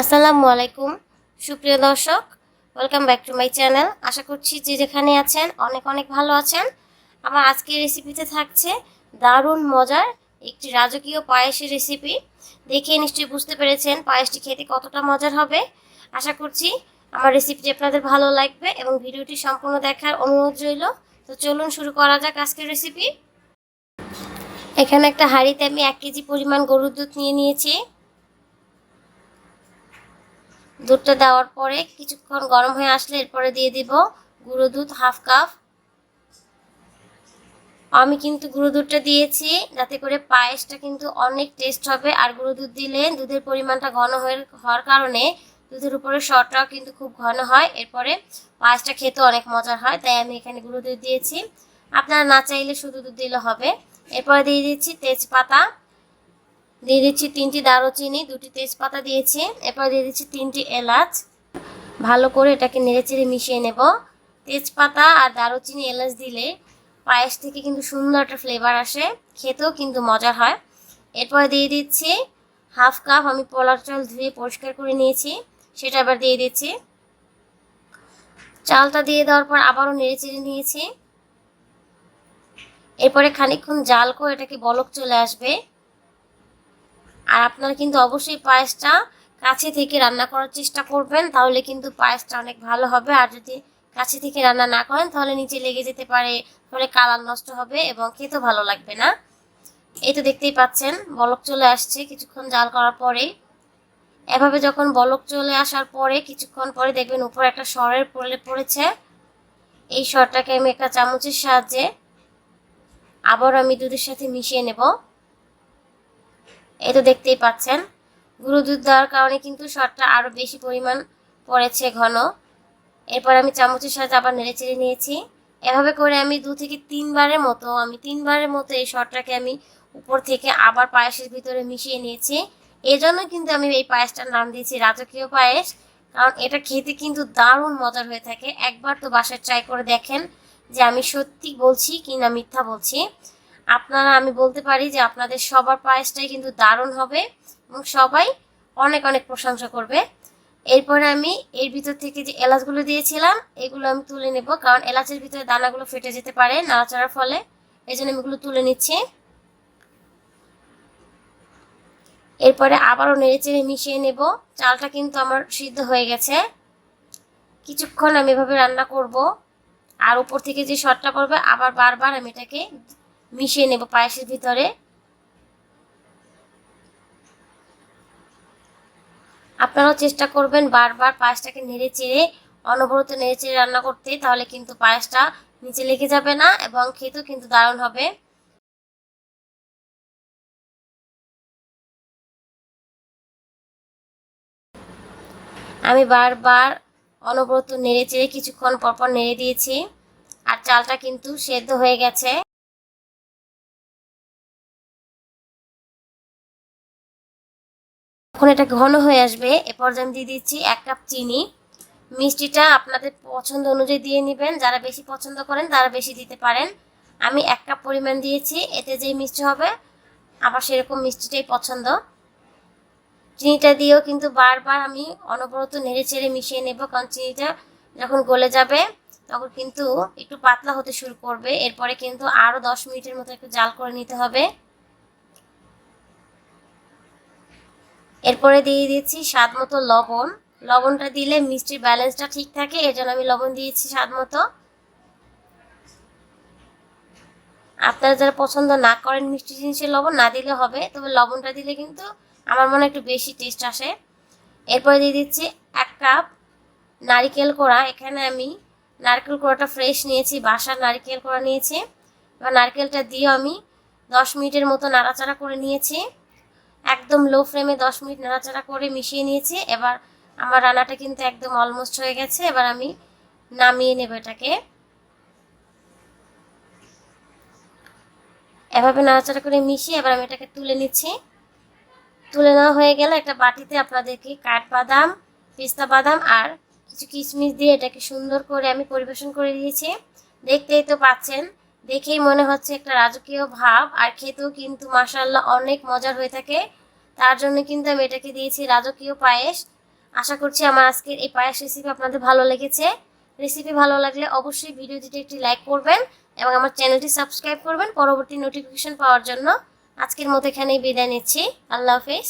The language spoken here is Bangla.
আসসালামু আলাইকুম। সুপ্রিয় দর্শক welcome back to my channel আশা করছি যে যেখানে আছেন অনেক অনেক ভালো আছেন। আমার আজকের রেসিপিতে থাকছে দারুণ মজার একটি রাজকীয় পায়েসের রেসিপি দেখে নিশ্চয়ই বুঝতে পেরেছেন পায়েসটি খেতে কতটা মজার হবে। আশা করছি আমার রেসিপিটি আপনাদের ভালো লাগবে এবং ভিডিওটি সম্পূর্ণ দেখার অনুরোধ রইল। তো চলুন শুরু করা যাক আজকের রেসিপি এখানে একটা হাঁড়িতে আমি এক কেজি পরিমাণ গরুর দুধ নিয়ে নিয়েছি। দুধটা দেওয়ার পরে কিছুক্ষণ গরম হয়ে আসলে এরপরে দিয়ে দিব গুঁড়ো দুধ, হাফ কাপ। আমি কিন্তু গুঁড়ো দুধটা দিয়েছি যাতে করে পায়েসটা কিন্তু অনেক টেস্ট হবে। আর গুঁড়ো দুধ দিলে দুধের পরিমাণটা ঘন হয়ে হওয়ার কারণে দুধের উপরে শরটাও কিন্তু খুব ঘন হয়। এরপরে পায়েসটা খেতে অনেক মজার হয়, তাই আমি এখানে গুঁড়ো দুধ দিয়েছি। আপনারা না চাইলে শুধু দুধ দিলে হবে। এরপরে দিয়ে দিচ্ছি তেজপাতা। দিয়ে দিচ্ছি তিনটি দারুচিনি, দুটি তেজপাতা দিয়েছি। এরপর দিয়ে দিচ্ছি তিনটি এলাচ। ভালো করে এটাকে নেড়েচেড়ে মিশিয়ে নেব। তেজপাতা আর দারুচিনি এলাচ দিলে পায়েস থেকে কিন্তু সুন্দর একটা ফ্লেভার আসে। খেতেও কিন্তু মজা হয়। এরপর দিয়ে দিচ্ছি হাফ কাপ আমি পোলার চাল ধুয়ে পরিষ্কার করে নিয়েছি। সেটা আবার দিয়ে দিচ্ছি। চালটা দিয়ে দেওয়ার পর আবারও নেড়েচেড়ে নিয়েছি। এরপরে খানিকক্ষণ জাল করে এটাকে বলক চলে আসবে। আর আপনারা কিন্তু অবশ্যই পায়েসটা কাছে থেকে রান্না করার চেষ্টা করবেন, তাহলে কিন্তু পায়েসটা অনেক ভালো হবে। আর যদি কাছে থেকে রান্না না করেন, তাহলে নিচে লেগে যেতে পারে ফলে কালার নষ্ট হবে এবং খেতে ভালো লাগবে না। এই তো দেখতেই পাচ্ছেন, বলক চলে আসছে কিছুক্ষণ জাল করার পরে। এভাবে যখন বলক চলে আসার পরে, কিছুক্ষণ পরে দেখবেন উপরে একটা সরের পড়ে, পড়েছে। এই সরটাকে আমি একটা চামচের সাহায্যে আবার আমি দুধের সাথে মিশিয়ে নেব। এই তো দেখতেই পাচ্ছেন। গুঁড়ো দুধ দেওয়ার কারণে কিন্তু শটটা আরও বেশি পরিমাণ পড়েছে ঘন। এরপর আমি চামচের সাথে আবার নেড়ে চেড়ে নিয়েছি। এভাবে করে আমি দু থেকে তিনবারের মতো, আমি তিনবারের মতো এই শটটাকে আমি উপর থেকে আবার পায়েসের ভিতরে মিশিয়ে নিয়েছি। এজন্য কিন্তু আমি এই পায়েসটার নাম দিয়েছি রাজকীয় পায়েস, কারণ এটা খেতে কিন্তু দারুণ মজার হয়ে থাকে। একবার তো বাসায় ট্রাই করে দেখেন যে আমি সত্যি বলছি কি না মিথ্যা বলছি। আপনারা, আমি বলতে পারি যে আপনাদের সবার পায়েসটাই কিন্তু দারুণ হবে এবং সবাই অনেক অনেক প্রশংসা করবে। এরপরে আমি এর ভিতর থেকে যে এলাচগুলো দিয়েছিলাম, এগুলো আমি তুলে নেব কারণ এলাচের ভিতরে দানাগুলো ফেটে যেতে পারে নাড়াচাড়ার ফলে। এই জন্য আমি এগুলো তুলে নিচ্ছি। এরপরে আবারও নেড়েচেড়ে মিশিয়ে নেব। চালটা কিন্তু আমার সিদ্ধ হয়ে গেছে। কিছুক্ষণ আমি এভাবে রান্না করব। আর উপর থেকে যে শটটা পড়বে, আবার বারবার আমি এটাকে মিশিয়ে নেব পায়েসের ভিতরে। আপনারাও চেষ্টা করবেন বারবার পায়েসটাকে নেড়ে চেড়ে, অনবরত নেড়ে চেড়ে রান্না করতে, তাহলে কিন্তু পায়েসটা নিচে লেগে যাবে না এবং খেতেও কিন্তু দারুণ হবে। আমি বারবার অনবরত নেড়ে চেড়ে কিছুক্ষণ পরপর নেড়ে দিয়েছি, আর চালটা কিন্তু সেদ্ধ হয়ে গেছে। এটা ঘন হয়ে আসবে। এ পর্যায়ে আমি দিয়ে দিচ্ছি এক কাপ চিনি। মিষ্টিটা আপনাদের পছন্দ অনুযায়ী দিয়ে নেবেন। যারা বেশি পছন্দ করেন তারা বেশি দিতে পারেন। আমি এক কাপ পরিমাণ দিয়েছি। এতে যেই মিষ্টি হবে আবার সেরকম মিষ্টিটাই পছন্দ। চিনিটা দিয়েও কিন্তু বারবার আমি অনবরত নেড়ে চেড়ে মিশিয়ে নেব, কারণ চিনিটা যখন গলে যাবে, তখন কিন্তু একটু পাতলা হতে শুরু করবে। এরপরে কিন্তু আরও দশ মিনিটের মতো একটু জাল করে নিতে হবে। এরপরে দিয়ে দিচ্ছি স্বাদ মতো লবণ। লবণটা দিলে মিষ্টির ব্যালেন্সটা ঠিক থাকে এর জন্য আমি লবণ দিয়েছি স্বাদ মতো। আপনারা যারা পছন্দ না করেন মিষ্টি জিনিসের লবণ, না দিলে হবে, তবে লবণটা দিলে কিন্তু আমার মনে একটু বেশি টেস্ট আসে। এরপরে দিয়ে দিচ্ছি এক কাপ নারিকেল কোড়া। এখানে আমি নারকেল কোড়াটা ফ্রেশ নিয়েছি, বাসার নারকেল কোড়া নিয়েছি। এবার নারকেলটা দিয়ে আমি দশ মিনিটের মতো নাড়াচাড়া করে নিয়েছি। একদম লো ফ্লেমে দশ মিনিট নাড়াচাড়া করে মিশিয়ে নিয়েছি। এবার আমার রান্নাটা কিন্তু একদম অলমোস্ট হয়ে গেছে। এবার আমি নামিয়ে নেব এটাকে। এভাবে নাড়াচাড়া করে মিশিয়ে এবার আমি এটাকে তুলে নিচ্ছি। তুলে নেওয়া হয়ে গেলে একটা বাটিতে আপনাদেরকে কাঠবাদাম, পিস্তা বাদাম আর কিছু কিশমিশ দিয়ে এটাকে সুন্দর করে আমি পরিবেশন করে দিয়েছি দেখতেই তো পাচ্ছেন দেখেই মনে হচ্ছে একটা রাজকীয় ভাব, আর খেতেও কিন্তু মাসাল্লাহ অনেক মজার হয়ে থাকে। তার জন্য কিন্তু আমি এটাকে দিয়েছি রাজকীয় পায়েস। আশা করছি আমার আজকের এই পায়েস রেসিপি আপনাদের ভালো লেগেছে। রেসিপি ভালো লাগলে অবশ্যই ভিডিওটিতে একটি লাইক করবেন এবং আমার চ্যানেলটি সাবস্ক্রাইব করবেন পরবর্তী নোটিফিকেশন পাওয়ার জন্য। আজকের মতো এখানেই বিদায় নিচ্ছি। আল্লাহ হাফিজ।